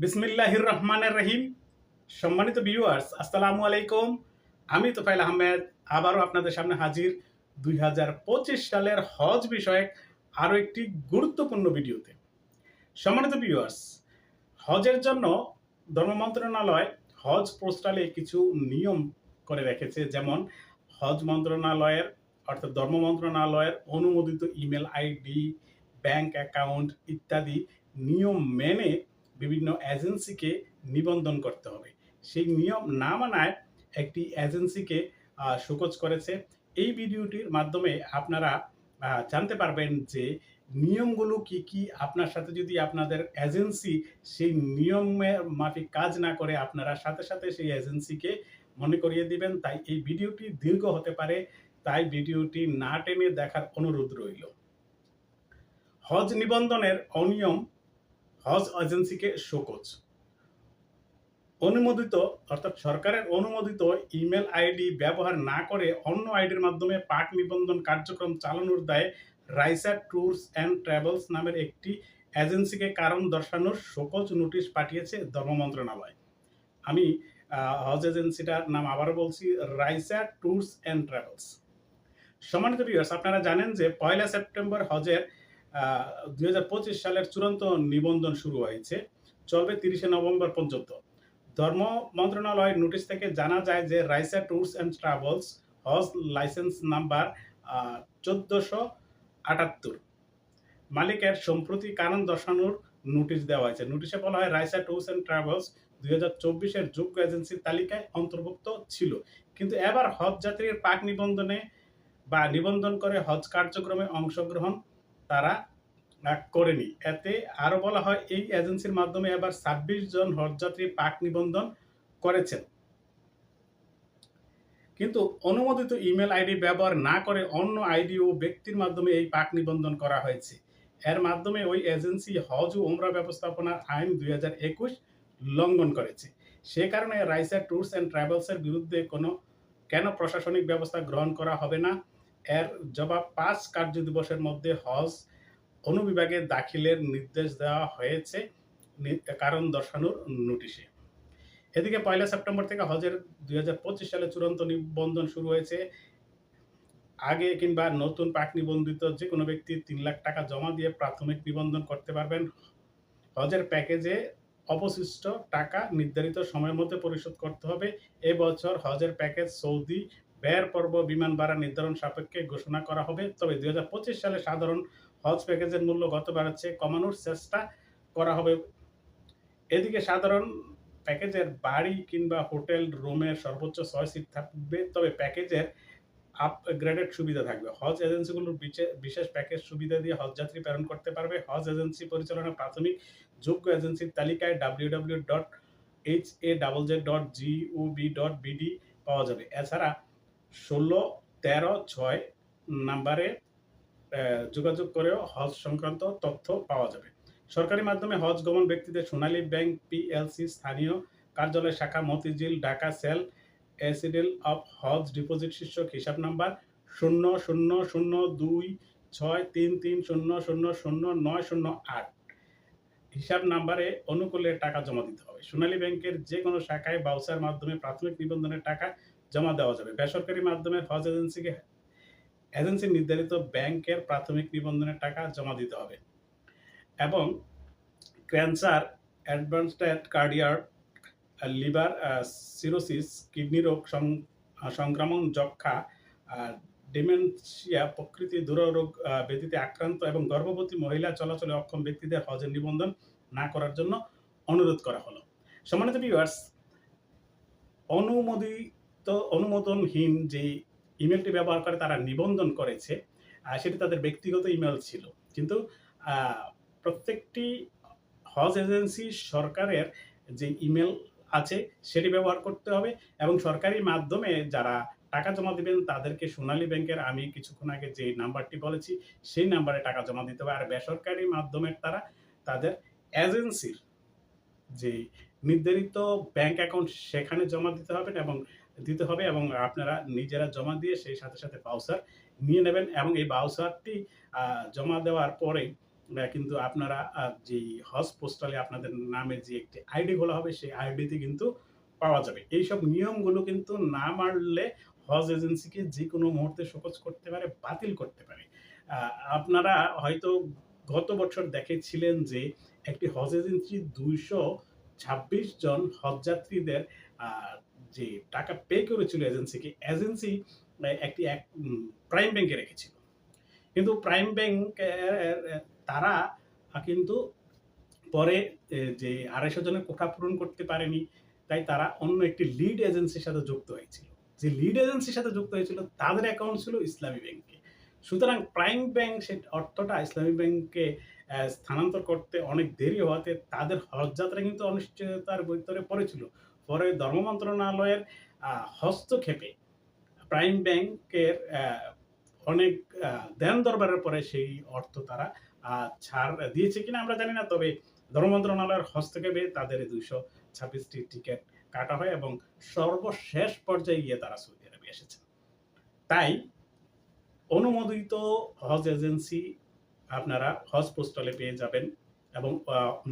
বিসমিল্লাহির রহমানের রহিম। সম্মানিত ভিউয়ার্স আসসালামু আলাইকুম। আমি তোফাইল আহমেদ, আবারও আপনাদের সামনে হাজির। দুই হাজার পঁচিশ সালের হজ বিষয়ক আরও একটি গুরুত্বপূর্ণ ভিডিওতে। সম্মানিত ভিউয়ার্স হজের জন্য ধর্ম মন্ত্রণালয় হজ পোস্টালে কিছু নিয়ম করে রেখেছে। যেমন, হজ মন্ত্রণালয়ের, অর্থাৎ ধর্ম মন্ত্রণালয়ের অনুমোদিত ইমেল আইডি, ব্যাংক অ্যাকাউন্ট ইত্যাদি নিয়ম মেনে বিভিন্ন এজেন্সিকে নিবন্ধন করতে হবে। সেই নিয়ম না মানায় একটি এজেন্সিকে শোকজ করেছে। এই ভিডিওটির মাধ্যমে আপনারা জানতে পারবেন যে নিয়মগুলো কি কি আপনার সাথে যদি আপনাদের এজেন্সি সেই নিয়মের মাফিক কাজ না করে, আপনারা সাথে সাথে সেই এজেন্সিকে মনে করিয়ে দিবেন। তাই এই ভিডিওটি দীর্ঘ হতে পারে, তাই ভিডিওটি না টেনে দেখার অনুরোধ রইল। হজ নিবন্ধনের অনিয়ম হজ এজেন্সিকে শোকজ। অনুমোদিত, অর্থাৎ সরকারের অনুমোদিত ইমেল আইডি ব্যবহার না করে অন্য আইডির মাধ্যমে পাক নিবন্ধন কার্যক্রম চালানোর দায়ে রাইসা ট্যুরস অ্যান্ড ট্রাভেলস নামের একটি এজেন্সিকে কারণ দর্শানোর শোকজ নোটিশ পাঠিয়েছে ধর্ম মন্ত্রণালয়। আমি হজ এজেন্সিটার নাম আবারও বলছি, রাইসা ট্যুরস অ্যান্ড ট্রাভেলস। সম্মানিত ভিউয়ার্স আপনারা জানেন যে পয়লা সেপ্টেম্বর হজের দুই হাজার পঁচিশ সালের চূড়ান্ত নিবন্ধন শুরু হয়েছে। চলবে তিরিশে নভেম্বর পর্যন্ত। ধর্ম মন্ত্রণালয়ের নোটিশ থেকে জানা যায় যে রাইসা ট্যুরস অ্যান্ড ট্রাভেলস হজ লাইসেন্স নাম্বার চোদ্দোশো আটাত্তর। মালিকের সম্প্রতি কারণ দর্শানোর নোটিশ দেওয়া হয়েছে। নোটিশে বলা হয়, রাইসা ট্যুরস অ্যান্ড ট্রাভেলস দুই হাজার চব্বিশের যোগ্য এজেন্সির তালিকায় অন্তর্ভুক্ত ছিল। কিন্তু এবার হজ যাত্রীর পাক নিবন্ধনে বা নিবন্ধন করে হজ কার্যক্রমে অংশগ্রহণ তারা করেনি। এতে আরও বলা হয়, এই এজেন্সির মাধ্যমে এবার ছাব্বিশ জন হজযাত্রী পাক নিবন্ধন করেছেন। কিন্তু অনুমোদিত ইমেল আইডি ব্যবহার না করে অন্য আইডি ও ব্যক্তির মাধ্যমে এই পাক নিবন্ধন করা হয়েছে। এর মাধ্যমে ওই এজেন্সি হজ ও ওমরা ব্যবস্থাপনার আইন দুই হাজার একুশ লঙ্ঘন করেছে। সে কারণে রাইসা ট্যুরস অ্যান্ড ট্রাভেলসের বিরুদ্ধে কোনো, কেন প্রশাসনিক ব্যবস্থা গ্রহণ করা হবে না? এর জবাব পাঁচ কার্য দিবসের মধ্যে হজ অনুবিভাগে দাখিলের নির্দেশ দেওয়া হয়েছে কারণ দর্শানোর নোটিশে। এদিকে পয়লা সেপ্টেম্বর থেকে হজের দুই হাজার পঁচিশ সালে চূড়ান্ত নিবন্ধন শুরু হয়েছে। আগে কিংবা নতুন পাক নিবন্ধিত যে কোনো ব্যক্তি তিন লাখ টাকা জমা দিয়ে প্রাথমিক নিবন্ধন করতে পারবেন। হজের প্যাকেজে অবশিষ্ট টাকা নির্ধারিত সময়ের মধ্যে পরিশোধ করতে হবে। এবছর হজের প্যাকেজ সৌদি ব্যয়ের পর্ব বিমান ভাড়া নির্ধারণ সাপেক্ষে ঘোষণা করা হবে। তবে দু হাজার পঁচিশ সালে সাধারণ হজ প্যাকেজের মূল্য গতবারের চেয়ে কমানোর চেষ্টা করা হবে। এদিকে সাধারণ প্যাকেজের বাড়ি কিংবা হোটেল রুমের সর্বোচ্চ ছয় সিট থাকবে, তবে প্যাকেজের আপগ্রেডেড সুবিধা থাকবে। হজ এজেন্সিগুলোর বিশেষ প্যাকেজ সুবিধা দিয়ে হজ যাত্রী প্রেরণ করতে পারবে। হজ এজেন্সি পরিচালনা প্রাথমিক যোগ্য এজেন্সির তালিকায় W W dot H A double Z dot GOB dot BD পাওয়া যাবে। এছাড়া ষোলো, তেরো, ছয় নাম্বারে যোগাযোগ করেও হজ সংক্রান্ত তথ্য পাওয়া যাবে। সরকারি মাধ্যমে হজ গমন ব্যক্তিদের সোনালী ব্যাংক পিএলসি, স্থানীয় কার্যালয় শাখা, মতিঝিল, ঢাকা সেল এসিডেল অফ হজ ডিপোজিট শীর্ষক হিসাব নাম্বার শূন্য শূন্য শূন্য, দুই, ছয়, তিন তিন, শূন্য শূন্য শূন্য, নয়, শূন্য, আট। হিসাব নাম্বারে অনুকূলে টাকা জমা দিতে হবে। সোনালী ব্যাংকের যে কোনো শাখায় বাউচার মাধ্যমে প্রাথমিক নিবন্ধনের টাকা জমা দেওয়া যাবে। বেসরকারি মাধ্যমে হজ এজেন্সিকে এজেন্সি নির্ধারিত ব্যাংকের প্রাথমিক নিবন্ধনের টাকা জমা দিতে হবে। এবং cancer advanced কার্ডিয়ার liver cirrhosis kidney রোগ সংক্রমণ যক্ষা ডিমেনশিয়া প্রকৃতি দুররোগ আহ, ব্যাধিতে আক্রান্ত এবং গর্ভবতী মহিলা চলাচলে অক্ষম ব্যক্তিদের হজের নিবন্ধন না করার জন্য অনুরোধ করা হলো। সম্মানিত ভিউয়ার্স অনুমোদিত অনুমোদনহীন যে ইমেলটি ব্যবহার করে তারা নিবন্ধন করেছে সেটি তাদের ব্যক্তিগত ইমেল ছিল। কিন্তু প্রত্যেকটি হজ এজেন্সি সরকারের যে ইমেল আছে, সেটি ব্যবহার করতে হবে এবং সরকারি মাধ্যমে যারা টাকা জমা দিবেন, তাদেরকে সোনালী ব্যাংকের, আমি কিছুক্ষণ আগে যে নাম্বারটি বলেছি, সেই নাম্বারে টাকা জমা দিতে হবে। আর বেসরকারি মাধ্যমের তারা তাদের এজেন্সির যে নির্ধারিত ব্যাংক অ্যাকাউন্ট সেখানে জমা দিতে হবে এবং দিতে হবে এবং আপনারা নিজেরা জমা দিয়ে সেই সাথে সাথে বাউসার নিয়ে নেবেন এবং এই বাউসারটি জমা দেওয়ার পরে কিন্তু আপনারা যে হজ পোস্টালে আপনাদের নামে যে একটি আইডি খোলা হবে সেই আইডিতে কিন্তু পাওয়া যাবে। এইসব নিয়মগুলো কিন্তু না মানলে হজ এজেন্সিকে যে কোনো মুহূর্তে শোকজ করতে পারে, বাতিল করতে পারে। আপনারা হয়তো গত বছর দেখেছিলেন যে একটি হজ এজেন্সি দুইশো ছাব্বিশ জন হজযাত্রীদের যে টাকা পে করেছিল এজেন্সিকে এজেন্সি একটি এক প্রাইম ব্যাংকে রেখেছিল। কিন্তু প্রাইম ব্যাংক তারা কিন্তু পরে যে আড়াইশো জনের কোঠা পূরণ করতে পারেনি, তাই তারা অন্য একটি লিড এজেন্সির সাথে যুক্ত হয়েছিল। যে লিড এজেন্সির সাথে যুক্ত হয়েছিল, তাদের অ্যাকাউন্ট ছিল ইসলামী ব্যাংকে সুতরাং প্রাইম ব্যাংক সে অর্থটা ইসলামী ব্যাংকে স্থানান্তর করতে অনেক দেরি হওয়াতে তাদের হজযাত্রা কিন্তু অনিশ্চয়তার ভিতরে পড়েছিল। পরে ধর্ম মন্ত্রণালয়ের হস্তক্ষেপে প্রাইম ব্যাংকের অনেক দেন দরবারের পরে সেই অর্থ তারা ছাড় দিয়েছে কিনা আমরা জানি না, তবে ধর্ম মন্ত্রণালয়ের হস্তক্ষেপে তাদের দুইশো ছাব্বিশটি টিকিট কাটা হয় এবং সর্বশেষ পর্যায়ে গিয়ে তারা সৌদি আরবে এসেছে। তাই অনুমোদিত হজ এজেন্সি আপনারা হজ পোস্টালে পেয়ে যাবেন এবং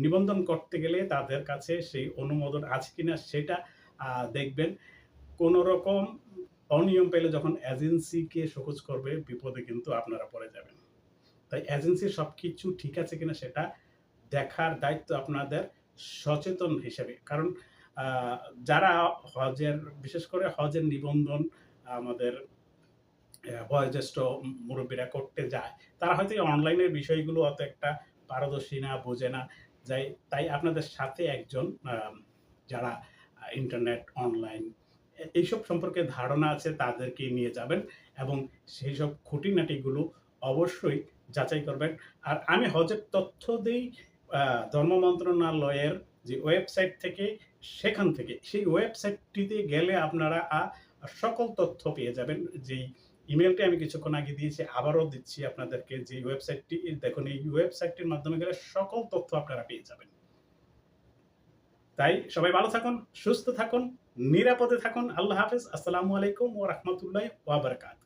নিবন্ধন করতে গেলে তাদের কাছে সেই অনুমোদন আছে কিনা সেটা দেখবেন। কোন রকম অনিয়ম পেলে যখন এজেন্সিকে সহজ করবে, বিপদে কিন্তু আপনারা পড়ে যাবেন। তাই এজেন্সির সব কিছু ঠিক আছে কিনা সেটা দেখার দায়িত্ব আপনাদের সচেতন হিসেবে। কারণ যারা হজের, বিশেষ করে হজের নিবন্ধন আমাদের বয়োজ্যেষ্ঠ মুরব্বীরা করতে যায়। তারা হয়তো এই অনলাইনের বিষয়গুলো অত একটা পারদর্শী না, বোঝে না। যাই, তাই আপনাদের সাথে একজন যারা ইন্টারনেট অনলাইন এইসব সম্পর্কে ধারণা আছে তাদেরকে নিয়ে যাবেন এবং সেই সব খুঁটিনাটিগুলো অবশ্যই যাচাই করবেন। আর আমি হজের তথ্য দিই ধর্ম মন্ত্রণালয়ের যে ওয়েবসাইট থেকে, সেখান থেকে। সেই ওয়েবসাইটটিতে গেলে আপনারা সকল তথ্য পেয়ে যাবেন। যেই ইমেলটি আমি কিছুক্ষণ আগে দিয়েছি, আবারও দিচ্ছি আপনাদেরকে যে ওয়েবসাইটটি দেখুন, এই ওয়েবসাইটটির মাধ্যমে গেলে সকল তথ্য আপনারা পেয়ে যাবেন। তাই সবাই ভালো থাকুন, সুস্থ থাকুন, নিরাপদে থাকুন। আল্লাহ হাফিজ। আসসালামু আলাইকুম ও রহমতুল্লাহ ওয়াবারকাত